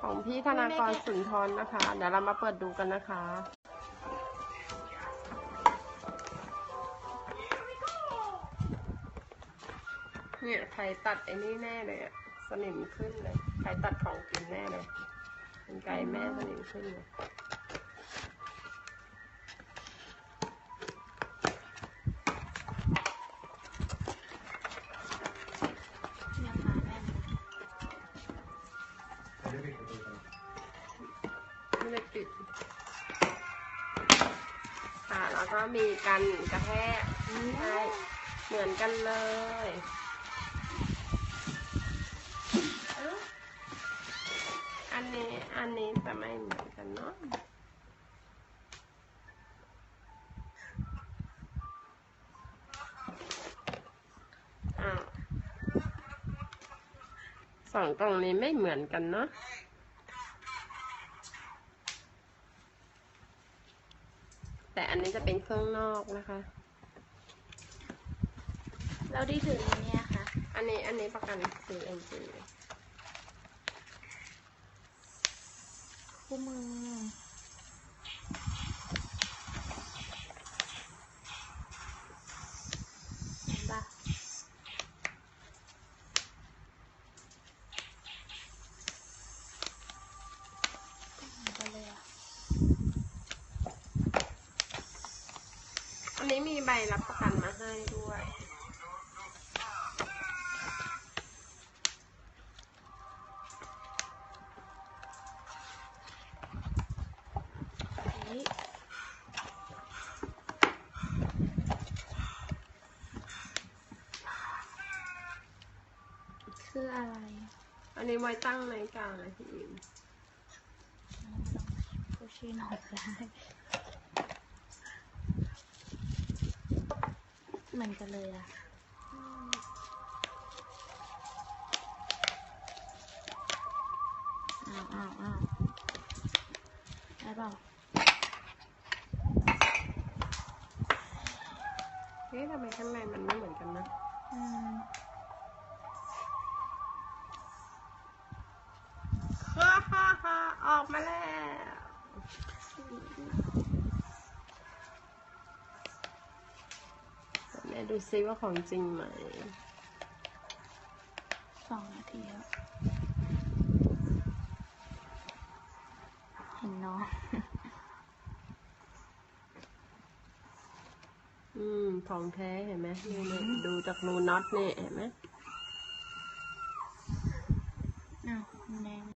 ของพี่ธนากรสุนทรนะคะ เดี๋ยวเรามาเปิดดูกันนะคะ เนี่ยใครตัดไอ้นี่แน่เลยอะสนิมขึ้นเลยใครตัดของกินแน่เลยเป็นไก่แม่สนิมขึ้นเลย ปิด ค่ะ แล้วก็มีกันกระแทกใช่เหมือนกันเลยอันนี้อันนี้จะไม่เหมือนกันเนาะอ้าวสองตรงนี้ไม่เหมือนกันเนาะ แต่อันนี้จะเป็นเครื่องนอกนะคะ เราได้ถืออันเนี่ยค่ะ อันนี้อันนี้ประกัน CNC คู่มือเห็นปะเหมือนกันเลยอะ อันนี้มีใบรับประกันมาให้ด้วยเฮ้ยคืออะไรอันนี้ไว้ตั้งในกลางนะพี่อิมก็ชื่อหนอนได้ เหมือนกันเลยอะอ้าวอ้าวอ้าวได้เปล่าเฮ้ยทำไมข้างในมันไม่เหมือนกันนะ อืม แม่ดูซิว่าของจริงไหม สองนาทีแล้วเห็นเนาะอืม ของแท้เห็นไหมนี่เนี่ยดูจากรูน็อตนี่เห็นไหมอ